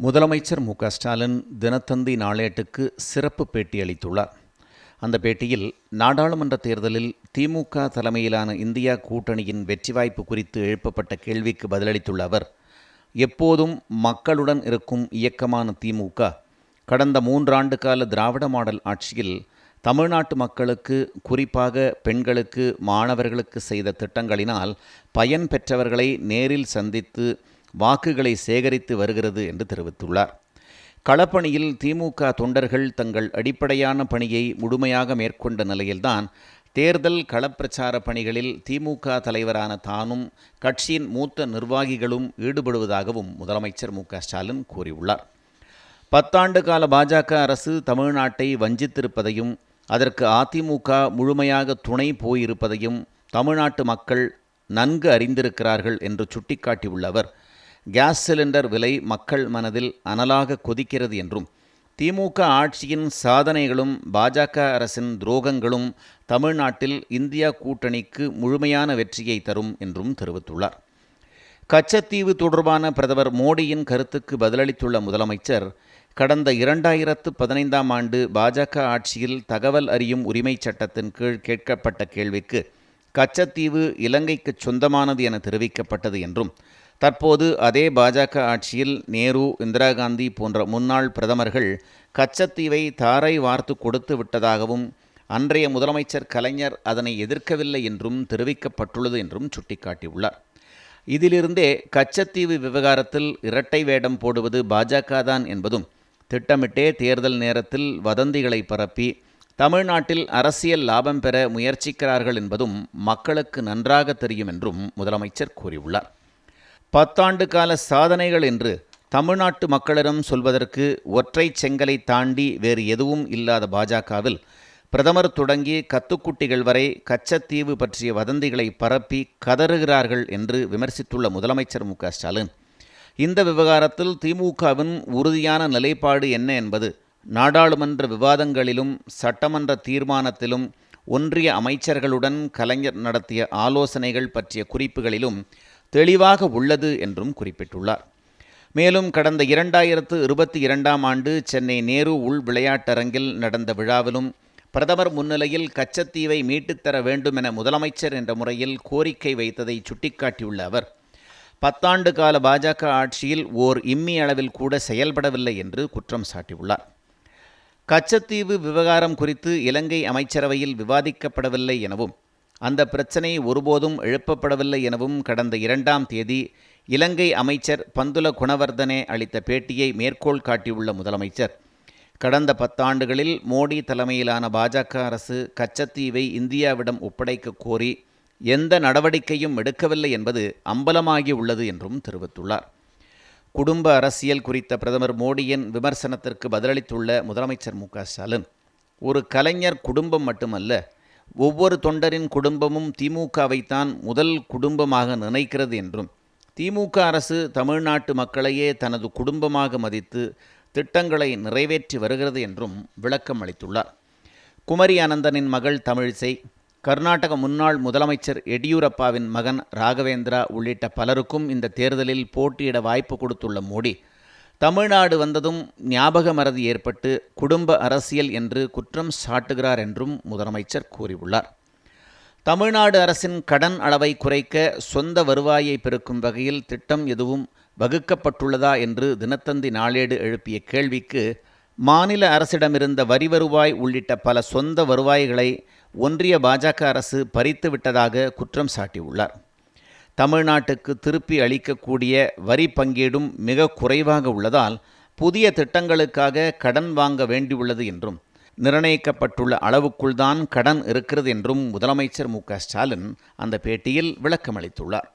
முதலமைச்சர் மு ஸ்டாலின் தினத்தந்தி நாளேட்டுக்கு சிறப்பு பேட்டி அளித்துள்ளார். அந்த பேட்டியில் நாடாளுமன்ற தேர்தலில் திமுக தலைமையிலான இந்தியா கூட்டணியின் வெற்றி வாய்ப்பு குறித்து எழுப்பப்பட்ட கேள்விக்கு பதிலளித்துள்ள அவர் எப்போதும் மக்களுடன் இருக்கும் இயக்கமான திமுக கடந்த மூன்றாண்டு கால திராவிட மாடல் ஆட்சியில் தமிழ்நாட்டு மக்களுக்கு குறிப்பாக பெண்களுக்கு மாணவர்களுக்கு செய்த திட்டங்களினால் பயன் பெற்றவர்களை நேரில் சந்தித்து வாக்குகளை சேகரித்து வருகிறது என்று தெரிவித்துள்ளார். களப்பணியில் திமுக தொண்டர்கள் தங்கள் அடிப்படையான பணியை முழுமையாக மேற்கொண்ட நிலையில்தான் தேர்தல் களப்பிரச்சார பணிகளில் திமுக தலைவரான தானும் கட்சியின் மூத்த நிர்வாகிகளும் ஈடுபடுவதாகவும் முதலமைச்சர் மு ஸ்டாலின் கூறியுள்ளார். பத்தாண்டு கால பாஜக அரசு தமிழ்நாட்டை வஞ்சித்திருப்பதையும் அதற்கு அதிமுக முழுமையாக துணை போயிருப்பதையும் தமிழ்நாட்டு மக்கள் நன்கு அறிந்திருக்கிறார்கள் என்று சுட்டிக்காட்டியுள்ள அவர் கேஸ் சிலிண்டர் விலை மக்கள் மனதில் அனலாக கொதிக்கிறது என்றும் திமுக ஆட்சியின் சாதனைகளும் பாஜக அரசின் துரோகங்களும் தமிழ்நாட்டில் இந்தியா கூட்டணிக்கு முழுமையான வெற்றியை தரும் என்றும் தெரிவித்துள்ளார். கச்சத்தீவு தொடர்பான பிரதமர் மோடியின் கருத்துக்கு பதிலளித்துள்ள முதலமைச்சர் கடந்த இரண்டாயிரத்து பதினைந்தாம் ஆண்டு பாஜக ஆட்சியில் தகவல் அறியும் உரிமை சட்டத்தின் கீழ் கேட்கப்பட்ட கேள்விக்கு கச்சத்தீவு இலங்கைக்கு சொந்தமானது என தெரிவிக்கப்பட்டது என்றும் தற்போது அதே பாஜக ஆட்சியில் நேரு இந்திரா காந்தி போன்ற முன்னாள் பிரதமர்கள் கச்சத்தீவை தாரை வார்த்து கொடுத்து விட்டதாகவும் அன்றைய முதலமைச்சர் கலைஞர் அதனை எதிர்க்கவில்லை என்றும் தெரிவிக்கப்பட்டுள்ளது என்றும் சுட்டிக்காட்டியுள்ளார். இதிலிருந்தே கச்சத்தீவு விவகாரத்தில் இரட்டை வேடம் போடுவது பாஜக தான் என்பதும் திட்டமிட்டே தேர்தல் நேரத்தில் வதந்திகளை பரப்பி தமிழ்நாட்டில் அரசியல் லாபம் பெற முயற்சிக்கிறார்கள் என்பதும் மக்களுக்கு நன்றாக தெரியும் என்றும் முதலமைச்சர் கூறியுள்ளார். பத்தாண்டு கால சாதனைகள் என்று தமிழ்நாட்டு மக்களிடம் சொல்வதற்கு ஒற்றை செங்கலை தாண்டி வேறு எதுவும் இல்லாத பாஜகவில் பிரதமர் தொடங்கி கத்துக்குட்டிகள் வரை கச்சத்தீவு பற்றிய வதந்திகளை பரப்பி கதறுகிறார்கள் என்று விமர்சித்துள்ள முதலமைச்சர் மு ஸ்டாலின். இந்த விவகாரத்தில் திமுகவின் உறுதியான நிலைப்பாடு என்ன என்பது நாடாளுமன்ற விவாதங்களிலும் சட்டமன்ற தீர்மானத்திலும் ஒன்றிய அமைச்சர்களுடன் கலைஞர் நடத்திய ஆலோசனைகள் பற்றிய குறிப்புகளிலும் தெளிவாக உள்ளது என்றும் குறிப்பிட்டுள்ளார். மேலும் கடந்த இரண்டாயிரத்து இருபத்தி இரண்டாம் ஆண்டு சென்னை நேரு உள் விளையாட்டரங்கில் நடந்த விழாவிலும் பிரதமர் முன்னிலையில் கச்சத்தீவை மீட்டுத்தர வேண்டும் என முதலமைச்சர் என்ற முறையில் கோரிக்கை வைத்ததை சுட்டிக்காட்டியுள்ள அவர் பத்தாண்டு கால பாஜக ஆட்சியில் ஓர் இம்மி அளவில் கூட செயல்படவில்லை என்று குற்றம் சாட்டியுள்ளார். கச்சத்தீவு விவகாரம் குறித்து இலங்கை அமைச்சரவையில் விவாதிக்கப்படவில்லை எனவும் அந்த பிரச்சினை ஒருபோதும் எழுப்பப்படவில்லை எனவும் கடந்த இரண்டாம் தேதி இலங்கை அமைச்சர் பந்துல குணவர்தனே அளித்த பேட்டியை மேற்கோள் காட்டியுள்ள முதலமைச்சர். கடந்த பத்தாண்டுகளில் மோடி தலைமையிலான பாஜக அரசு கச்சத்தீவை இந்தியாவிடம் ஒப்படைக்க கோரி எந்த நடவடிக்கையும் எடுக்கவில்லை என்பது அம்பலமாகி உள்ளது என்றும் தெரிவித்துள்ளார். குடும்ப அரசியல் குறித்த பிரதமர் மோடியின் விமர்சனத்திற்கு பதிலளித்துள்ள முதலமைச்சர் மு ஸ்டாலின் ஒரு கலைஞர் குடும்பம் மட்டுமல்ல ஒவ்வொரு தொண்டரின் குடும்பமும் திமுகவைத்தான் முதல் குடும்பமாக நினைக்கிறது என்றும் திமுக அரசு தமிழ்நாட்டு மக்களையே தனது குடும்பமாக மதித்து திட்டங்களை நிறைவேற்றி வருகிறது என்றும் விளக்கம் அளித்துள்ளார். குமரி அனந்தனின் மகள் தமிழிசை கர்நாடக முன்னாள் முதலமைச்சர் எடியூரப்பாவின் மகன் ராகவேந்திரா உள்ளிட்ட பலருக்கும் இந்த தேர்தலில் போட்டியிட வாய்ப்பு கொடுத்துள்ள மோடி தமிழ்நாடு வந்ததும் ஞாபக மறதி ஏற்பட்டு குடும்ப அரசியல் என்று குற்றம் சாட்டுகிறார் என்றும் முதலமைச்சர் கூறியுள்ளார். தமிழ்நாடு அரசின் கடன் அளவை குறைக்க சொந்த வருவாயை பெருக்கும் வகையில் திட்டம் எதுவும் வகுக்கப்பட்டுள்ளதா என்று தினத்தந்தி நாளேடு எழுப்பிய கேள்விக்கு மாநில அரசிடமிருந்த வரி வருவாய் உள்ளிட்ட பல சொந்த வருவாய்களை ஒன்றிய பாஜக அரசு பறித்து விட்டதாக குற்றம் சாட்டியுள்ளார். தமிழ்நாட்டுக்கு திருப்பி அளிக்கக்கூடிய வரி பங்கீடும் மிக குறைவாக உள்ளதால் புதிய திட்டங்களுக்காக கடன் வாங்க வேண்டியுள்ளது என்றும் நிர்ணயிக்கப்பட்டுள்ள அளவுக்குள்தான் கடன் இருக்கிறது என்றும் முதலமைச்சர் மு ஸ்டாலின் அந்த பேட்டியில் விளக்கமளித்துள்ளார்.